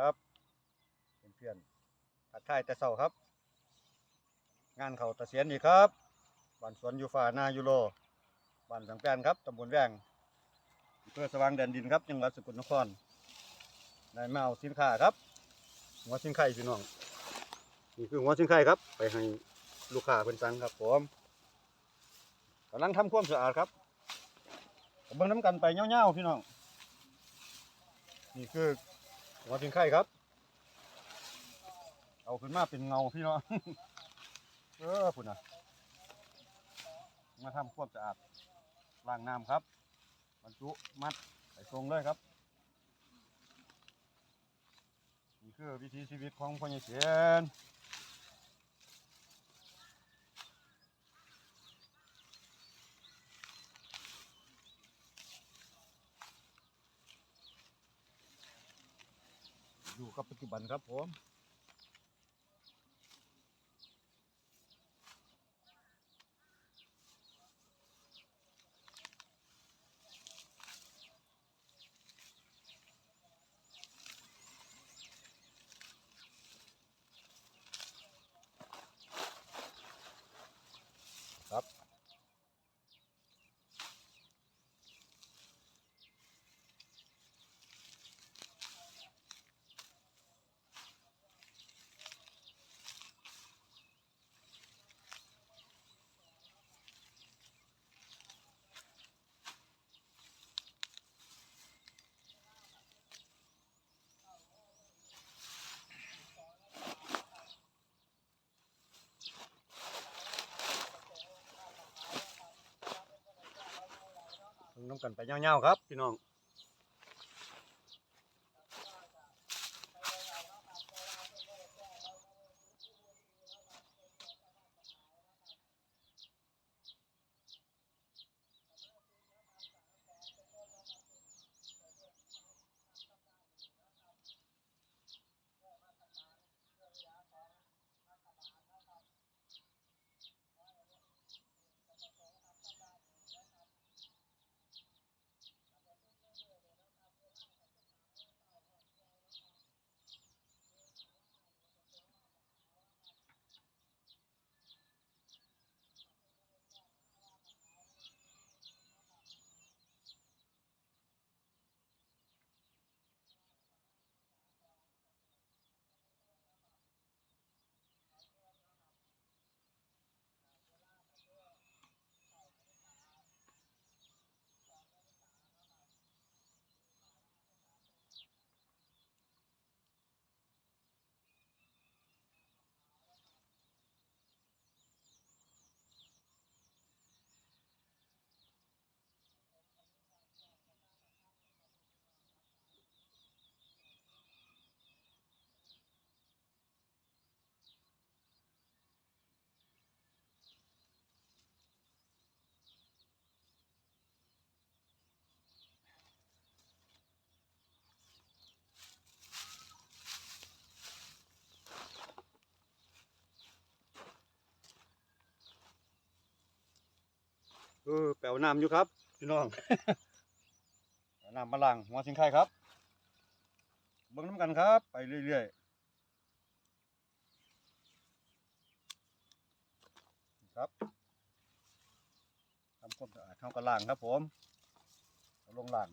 ครับเพื่อนๆทักทายแต่เช้าครับ งานเขาตะเสียนนี่ครับบ้านสวนยูฟานายูโรบ้านสังแปนครับตำบลแวงอำเพื่อสว่างแดนดินครับจังหวัดสกลนครได้มาเอาสินค้าครับหัวสินไข่พี่น้องนี่คือหัวสินไข่ครับ ไปให้ลูกค้าเพิ่นสั่งครับผมกำลังทำความสะอาดครับเบิ่งน้ำกันไปเงี้ยวๆพี่น้องนี่คือ หัวสินไข่ครับ เอาขึ้นมาเป็นเงาพี่เนาะเออพุ่นน่ะ มาทำความสะอาดล้างน้ำครับบรรจุมัดใส่ทรงเลยครับนี่คือวิธีชีวิตของพ่อใหญ่เสียน อยู่กับปัจจุบันครับผม น้ำกันไปเงาๆครับพี่น้อง ออแปลวน้ำอยู่ครับพี่น้อง น้ำมาล้างหัวสิงไข่ครับ เบิ่งน้ำกันครับ ไปเรื่อยๆ ครับทำความสะอาดทำกระล่างครับผมเอาลงล่าง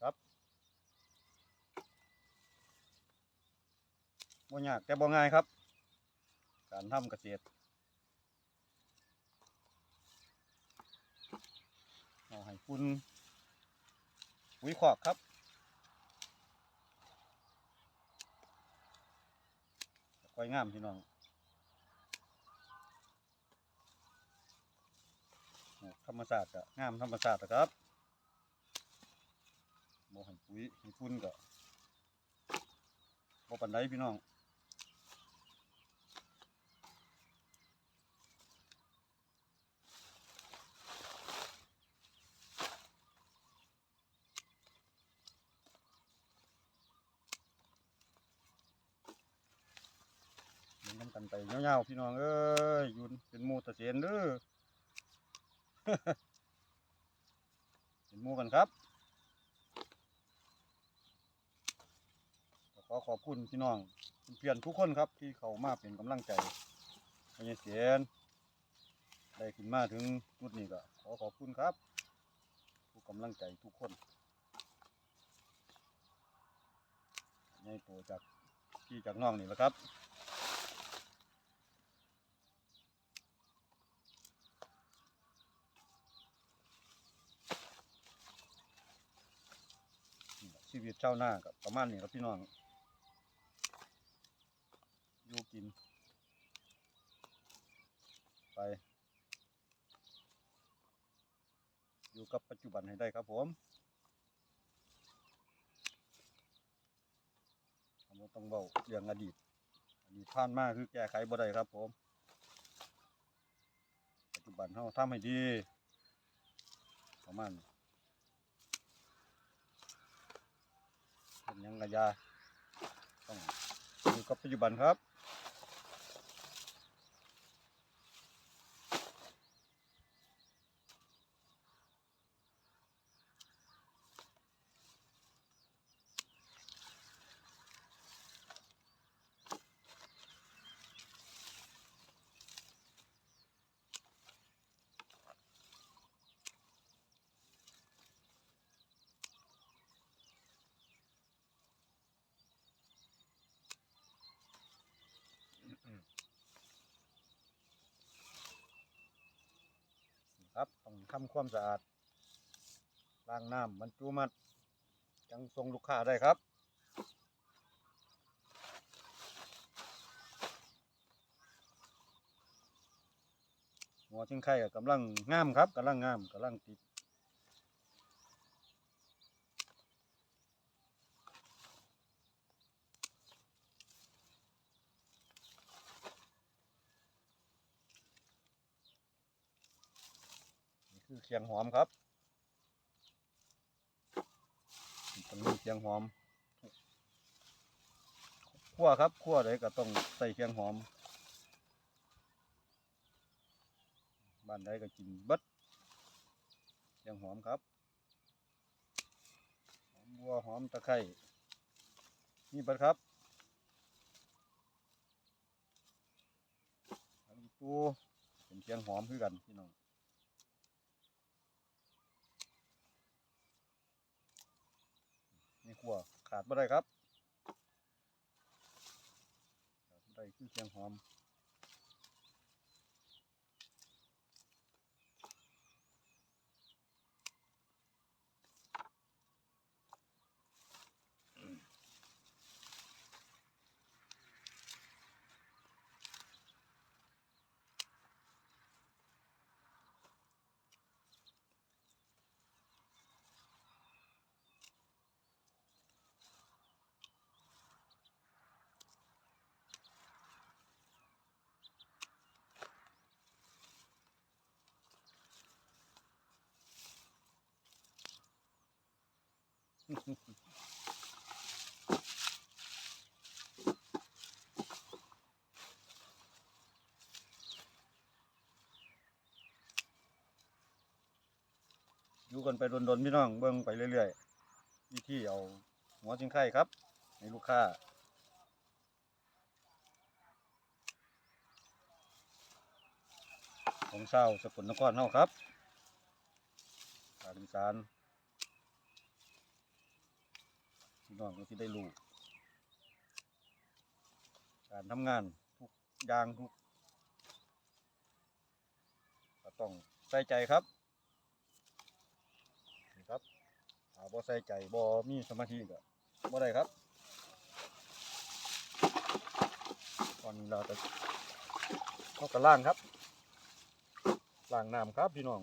ครับบ่ยากแต่บ่ง่ายครับ การทำเกษตรเอาให้คุณปุ๋ยขอกครับค่อยงามพี่น้องธรรมศาสตร์ก็งามธรรมศาสตร์นะครับบ่ให้ปุ๋ยให้คุณก็บ่ปันไดพี่น้อง กันไปเงาๆพี่น้องเอ้ยอยุนเป็นมูตะเสียนเด้อเป็นมูกันครับขอขอบคุณพี่น้องเพื่อนทุกคนครับที่เขามาเป็นกำลังใจให้เสียนได้ขึ้นมาถึงจุดนี้ก็ขอขอบคุณครับทุกกำลังใจทุกคนในตัวจากพี่จากน้องนี่แหละครับ ชีวิตเจ้าหน้ากับประมาณนี้ครับพี่น้องอยู่กิน ไป อยู่กับปัจจุบันให้ได้ครับผมเราต้องเบาเรื่องอดีตอดีตผ่านมากคือแก้ไขบ่ได้ครับผม ปัจจุบันเราทำให้ดี ประมาณนี้ เป็นห ยังกระยาต้องอยู่กับปัจจุบันครับ ทำความสะอาดล้างน้ำบรรจุมัดจังส่งลูกค้าได้ครับ หัวชิงไข่ก็กำลังงามครับกำลังงามกำลังติด คือเคียงหอมครับต้องมีเคียงหอมคั่วครับคั่วเลยก็ต้องใส่เคียงหอม บ้านใดก็กินบิดเสียงหอมครับหอมบัวหอมตะไคร้นี่บิดครับอันนี้ตูเป็นเสียงหอมคือกันพี่น้อง นี่ขัวขาดไม่ได้ครับขาดไม่ได้คือเสียงหอม อยู่กันไปดนๆพี่น้องเบิ่งไปเรื่อยๆวิธีเอาหัวจิงไข่ครับให้ลูกค้าของเศร้าสกลนครเฮาครับภาคอีสาน พี่น้องก็สิได้รู้การทำงานทุกอย่างทุกก็ต้องใส่ใจครับนี่ครับถ้าบ่ใส่ใจบ่มีสมาธิก็บ่ได้ครับตอนนี้เราจะเข้ากับล่างครับล่างน้ำครับพี่น้อง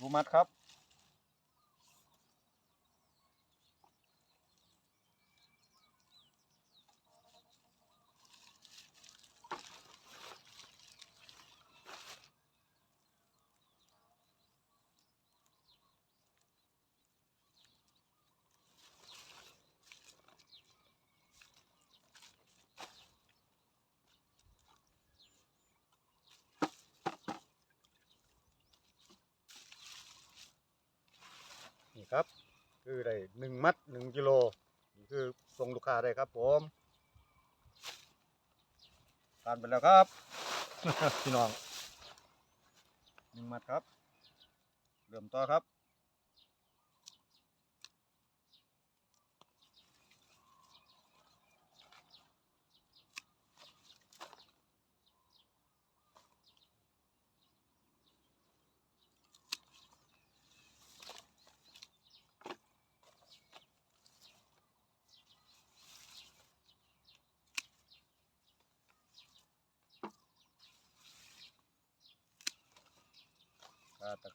ดูมัดครับ คือได้หนึ่งมัดหนึ่งกิโลนี่คือส่งลูกค้าได้ครับผมทานไปแล้วครับ พี่น้องหนึ่งมัดครับเริ่มต่อครับ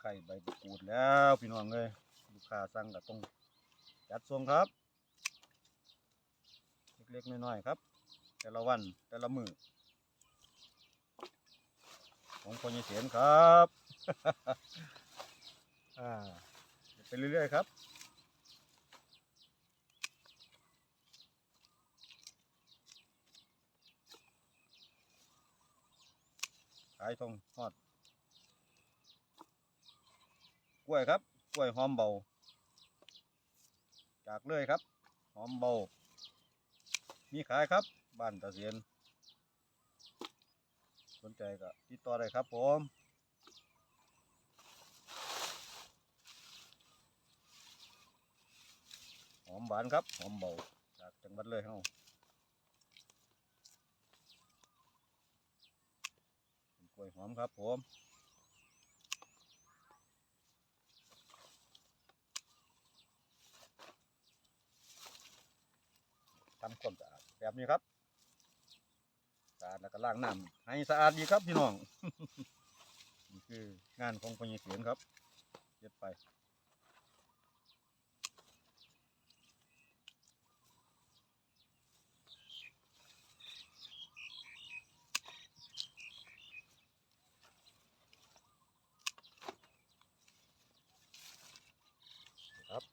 ข่ใบมะกรูดแล้วพี่น้องเลยลูกค้าสั่งก็ต้องจัดส่งครับ เล็กๆน้อยๆครับ แต่ละวันแต่ละมือของคนยเสียนครับอ่าไปเรื่อยๆครับขายทองทอด กล้วยครับ กล้วยหอมเบา จากเลยครับ หอมเบา มีขายครับ บ้านตะเสียน สนใจก็ติดต่อได้ครับผมหอมหวานครับ หอมเบาจากจังหวัดเลยเฮาเป็นกล้วยหอมครับผมำความสะอาดแบบนี้ครับสะอาดแล้วก็ล้างน้ำให้สะอาดดีครับพี่น้องนี่คืองานของพญเสียนครับเย็ดไปครับ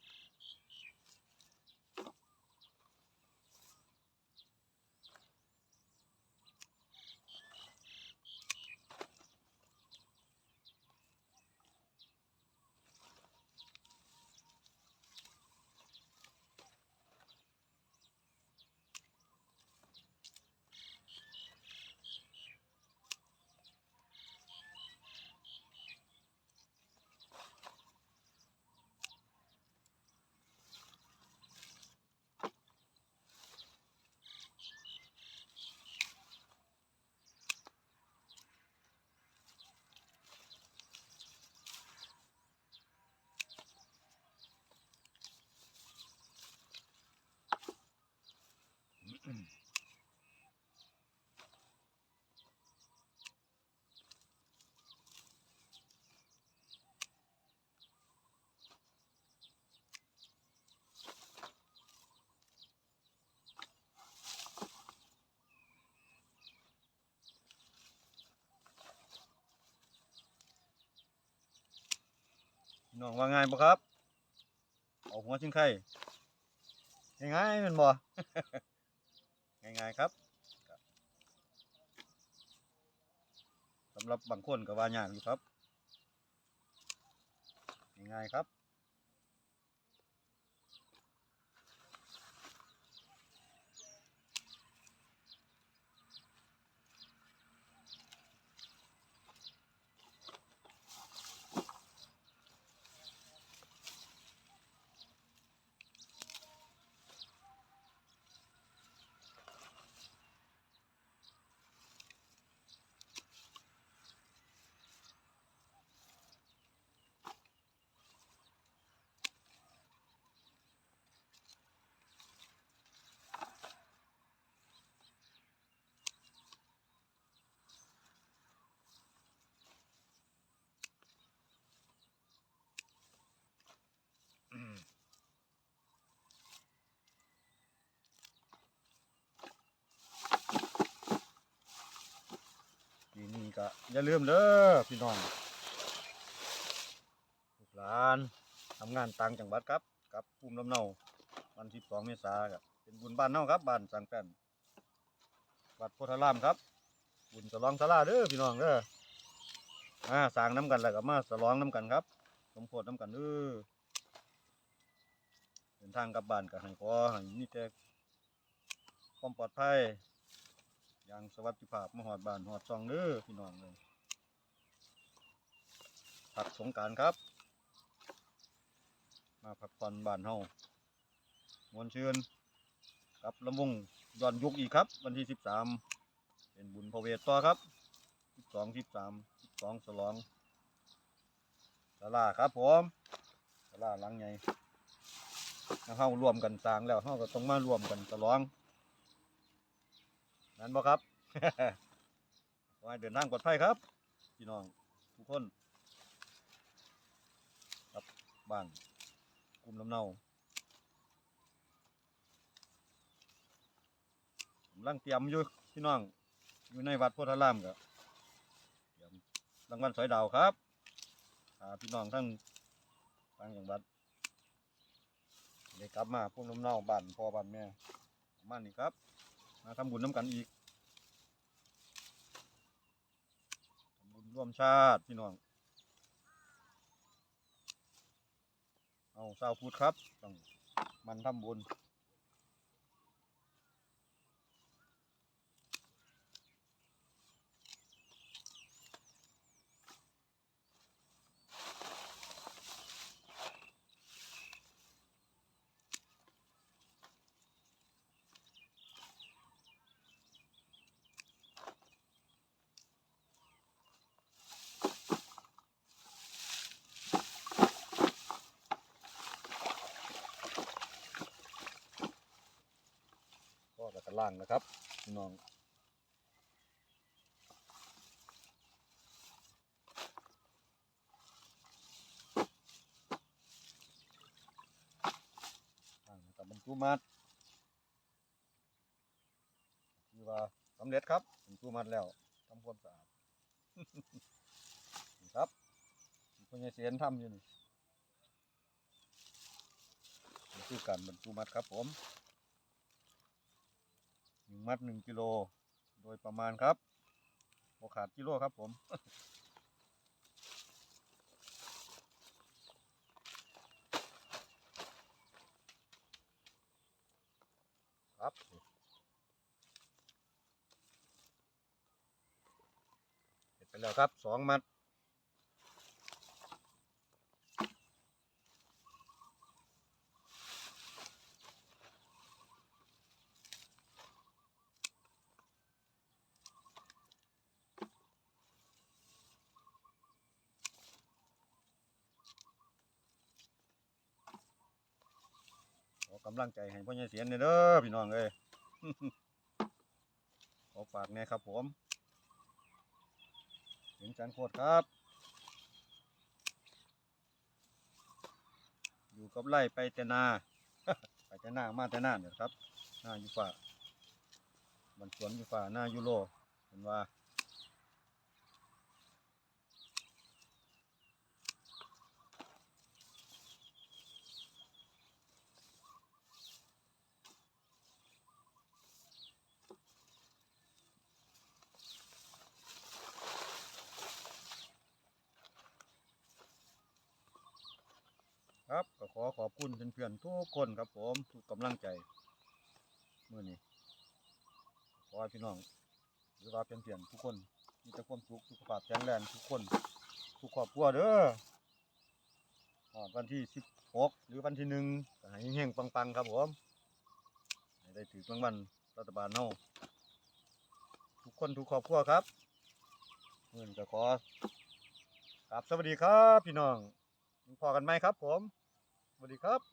พี่ น้องว่าง่ายปะครับออกหัวชิ้นไข่ง่ายๆแมันบ่ ง่ายๆครับสำหรับบางคนก็ว่ายากอยู่ครับ ง่ายๆครับ ปีนี้ ก็อย่าลืมเด้อพี่น้องลูกหลานทำงานต่างจังหวัดครับกับภูมิลำเนาวันที่2เมษาครับเป็นบุญบ้านเฮาครับบ้านสังแป้นวัดโพธารามครับ บุญฉลองศาลาเด้อพี่น้องเด้ออาสางน้ำกันแล้วก็มาฉลองน้ำกันครับสมโพธน้ำกันเด้อเดินทางกลับบ้านก็ให้ขอให้มีแต่ความปลอดภัย อย่างสวัสดิภาพมาหอดบานหอดซองเด้อพี่น้องเลยพักสงการครับ มาพักผ่อนบานเฮามวนชื่นกับลำวงย้อนยุคอีกครับ วันที่สิบสามเป็นบุญพระเวทต่อครับสิบสองสิบสามสิบสองสลองสลาครับผมสลาหลังใหญ่ถ้าเฮารวมกันสร้างแล้วเฮาก็ต้องมารวมกันสลอง นั่นบ่ครับขอให้เดินทางปลอดภัยครับพี่น้องทุกคนครับบ้านกลุ่มลำเนากำลังเตรียมอยู่พี่น้อง อยู่ในวัดโพธารามก็เตรียมรางวัลสอยดาวครับหาพี่น้องทั้งต่างจังหวัดได้กลับมาพุ่มลำเนาบ้านพ่อบ้านแม่ประมาณนี้ครับ มาทำบุญน้ำกันอีกทำบุญร่วมชาติพี่น้อง เอาเศร้าพูดครับต้องมันทำบุญ ล่างนะครับพี่น้องกับบรรจุมัดคือว่าสำเร็จครับบรรจุมัดแล้วทำความสะอาดครับคุณยายเสียนทำอยู่นี่นี่คือการบรรจุมัดครับผม นึ่งมัดหนึ่งกิโล โดยประมาณครับโอขาดกิโลครับผมครับเสร็จไปแล้วครับสองมัดำลังใจให้พ่อใหญ่เสียนเด้อพี่น้องเอ้ยขอฝากแน่ครับผมเสียงจันโคตรครับ อยู่กับไร่ไปแต่นา ไปแต่นามาแต่นาเนี่ยครับหน้าอยู่ฝ่าบันสวนอยู่ฝ่าหน้ายูโรเห็นว่า ครับก็ขอขอบคุณเพื่อนๆทุกคนครับผมทุกกำลังใจเมื่อนี้ขอพี่น้องหรือว่าเพื่อนๆทุกคนมีแต่ความสุขสุขภาพแข็งแรงทุกคนทุกครอบครัวเด้อวันที่สิบหกหรือวันที่หนึ่งให้เฮงๆปังๆ ครับผมได้ถือรางวัลรัฐบาลเฮาทุกคนทุกครอบครัวครับเมื่อนี้ก็ขอกราบสวัสดีครับ พี่น้องพอกันไหมครับผม วัสดีครับ